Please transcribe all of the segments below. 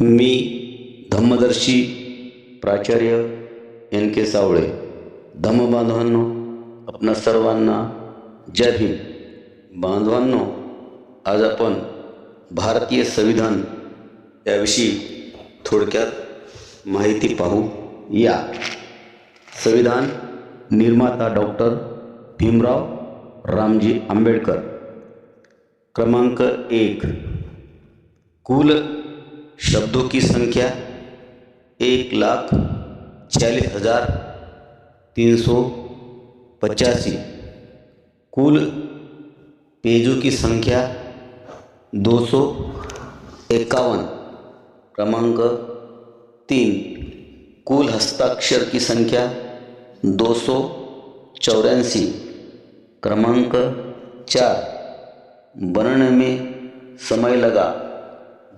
मी धम्मदर्शी प्राचार्य एन के सावळे. धम्म बांधवांनो आपणा सर्वांना जय भीम. बांधवांनो आज आपण भारतीय संविधान याविषयी थोडक्यात माहिती पाहू. या. संविधान निर्माता डॉक्टर भीमराव रामजी आंबेडकर. क्रमांक एक. कुल शब्दों की संख्या एक लाख छियालीस हज़ार तीन सौ पचासी। कुल पेजों की संख्या दो सौ इक्यावन क्रमांक तीन। कुल हस्ताक्षर की संख्या दो सौ चौरासी, क्रमांक चार। बनने में समय लगा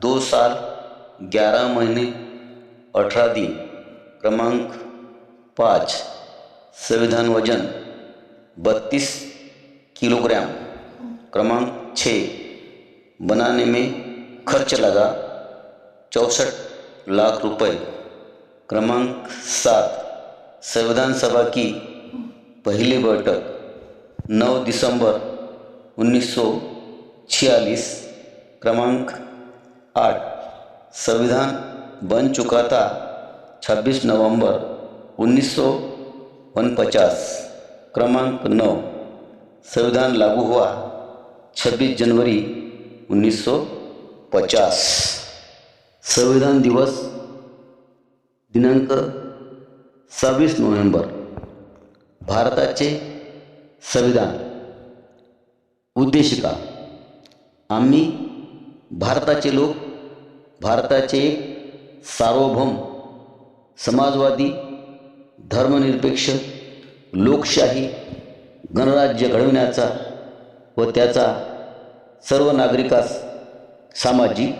दो साल ग्यारह महीने, अठारह दिन, क्रमांक पाँच, संविधान वज़न बत्तीस किलोग्राम, क्रमांक छः, बनाने में खर्च लगा चौसठ लाख रुपए, क्रमांक सात, संविधान सभा की पहली बैठक 9 दिसंबर उन्नीस सौ छियालीस, क्रमांक आठ। संविधान बन चुका था 26 नवंबर उन्नीस सौ उनपचास क्रमांक नौ। संविधान लागू हुआ 26 जनवरी उन्नीस सौ पचास। संविधान दिवस दिनांक सव्वीस नोव्हेंबर भारताचे संविधान। उद्देशिका आम्ही भारताचे लोक भारताचे एक सार्वभौम समाजवादी धर्मनिरपेक्ष लोकशाही गणराज्य घडविण्याचा व त्याचा सर्व नागरिकास सामाजिक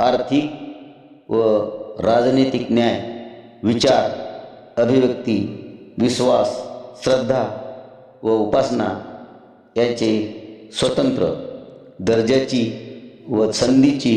आर्थिक व राजनैतिक न्याय विचार अभिव्यक्ती विश्वास श्रद्धा व उपासना याचे स्वतंत्र दर्जाची व संधीची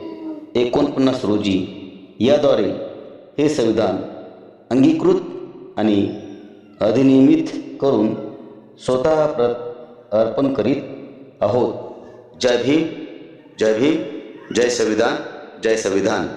एकोणपन्नास रोजी याद्वारे हे संविधान अंगीकृत आणि अधिनियमित करून स्वतः प्रत अर्पण करीत आहोत. जय भीम जय भीम जय संविधान जय संविधान.